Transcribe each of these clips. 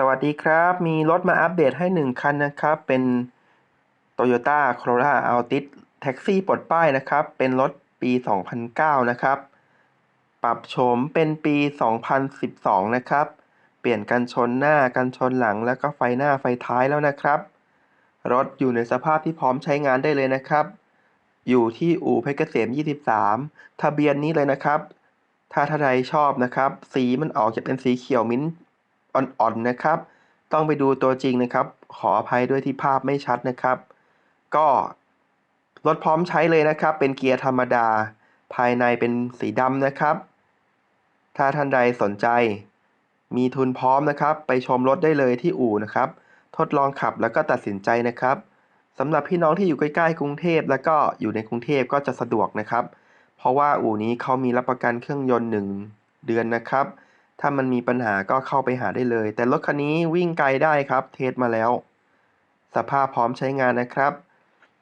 สวัสดีครับ มีรถมาอัปเดตให้ 1 คันนะครับ เป็น Toyota Corolla Altis Taxi ปลดป้ายนะครับ เป็นรถปี 2009 นะครับ ปรับโฉมเป็นปี 2012 นะครับ เปลี่ยนกันชนหน้ากันชนหลังแล้วก็ไฟหน้าไฟท้ายแล้วนะครับ รถอยู่ในสภาพที่พร้อมใช้งานได้เลยนะครับ อยู่ที่อู่เพชรเกษม 23 ทะเบียนนี้เลยนะครับ ถ้าท่านใดชอบนะครับ สีมันออกจะเป็นสีเขียวมิ้นท์ อ่อนๆนะครับ ต้องไปดูตัวจริงนะครับ ขออภัยด้วยที่ภาพไม่ชัดนะครับ ก็รถพร้อมใช้เลยนะครับ เป็นเกียร์ธรรมดา ภายในเป็นสีดำนะครับ ถ้าท่านใดสนใจ มีทุนพร้อมนะครับ ไปชมรถได้เลยที่อู่นะครับ ทดลองขับแล้วก็ตัดสินใจนะครับสำหรับพี่น้องที่อยู่ใกล้ๆกรุงเทพแล้วก็อยู่ในกรุงเทพก็จะสะดวกนะครับ เพราะว่าอู่นี้เขามีรับประกันเครื่องยนต์ 1 เดือนนะครับ ถ้ามันมีปัญหาก็เข้าไปหาได้เลย แต่รถคันนี้วิ่งไกลได้ครับ เทสมาแล้ว สภาพพร้อมใช้งานนะครับ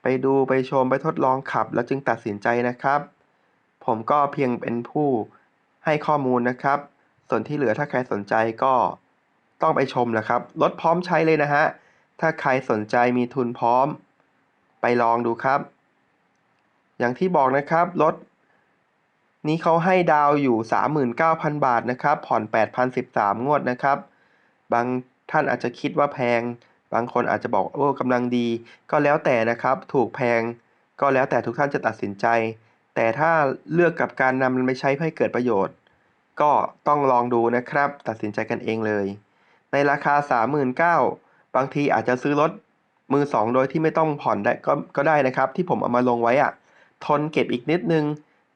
ไปดูไปชมไปทดลองขับ แล้วจึงตัดสินใจนะครับ ผมก็เพียงเป็นผู้ให้ข้อมูลนะครับ ส่วนที่เหลือถ้าใครสนใจก็ต้องไปชมนะครับ รถพร้อมใช้เลยนะฮะ ถ้าใครสนใจมีทุนพร้อม ไปลองดูครับ อย่างที่บอกนะครับ รถ นี้เขาให้ดาวอยู่ 39,000 บาทนะครับ ผ่อน 8,013 งวดนะครับ บางท่านอาจจะคิดว่าแพง บางคนอาจจะบอกโอ้กำลังดี ก็แล้วแต่นะครับ ถูกแพง ก็แล้วแต่ทุกท่านจะตัดสินใจ แต่ถ้าเลือกกับการนำมันไปใช้ให้เกิดประโยชน์ ก็ต้องลองดูนะครับ ตัดสินใจกันเองเลย ในราคา 39,000 บางทีอาจจะซื้อรถมือสองโดยที่ไม่ต้องผ่อนได้ก็ก็ได้นะครับ ที่ผมเอามาลงไว้อะทนเก็บอีกนิดนึง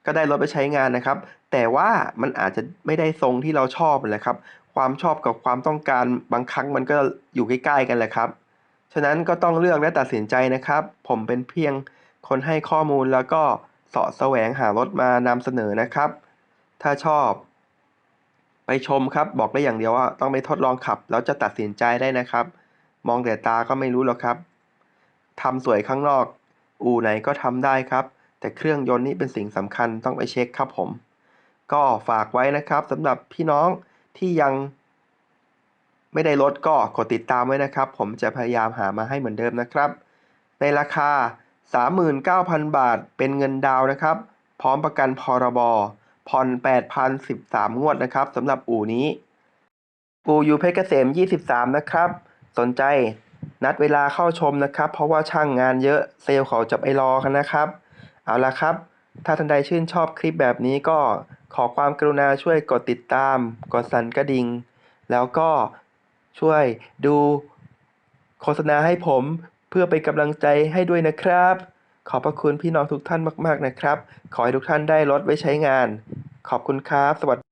ก็ได้รถไปใช้งานนะครับ แต่ว่ามันอาจจะไม่ได้ทรงที่เราชอบนั่นแหละครับ ความชอบกับความต้องการบางครั้งมันก็อยู่ใกล้ๆกันแหละครับ ฉะนั้นก็ต้องเลือกและตัดสินใจนะครับ ผมเป็นเพียงคนให้ข้อมูลแล้วก็เสาะแสวงหารถมานำเสนอนะครับ ถ้าชอบ ไปชมครับ บอกได้อย่างเดียวว่า ต้องไปทดลองขับ แล้วจะตัดสินใจได้นะครับ มองแต่ตาก็ไม่รู้หรอกครับทำสวยข้างนอก อู่ไหนก็ทำได้ครับ แต่เครื่องยนต์นี่เป็นสิ่งสำคัญต้องไปเช็คครับผม ก็ฝากไว้นะครับสำหรับพี่น้องที่ยังไม่ได้ลดก็กดติดตามไว้นะครับ ผมจะพยายามหามาให้เหมือนเดิมนะครับ ในราคา 39,000 บาทเป็นเงินดาวนะครับ พร้อมประกันพรบผ่อน 8,013 งวดนะครับสำหรับอู่นี้ อู่อยู่เพชรเกษม 23 นะครับ สนใจนัดเวลาเข้าชมนะครับ เพราะว่าช่างงานเยอะเซลล์เขาจะไปรอกันนะครับ เอาละครับ ถ้าท่านใดชื่นชอบคลิปแบบนี้ก็ขอความกรุณาช่วยกดติดตาม กดสั่นกระดิ่ง แล้วก็ช่วยดูโฆษณาให้ผมเพื่อเป็นกำลังใจให้ด้วยนะครับ ขอบพระคุณพี่น้องทุกท่านมาก ๆนะครับ ขอให้ทุกท่านได้รถไว้ใช้งาน ขอบคุณครับ สวัสดี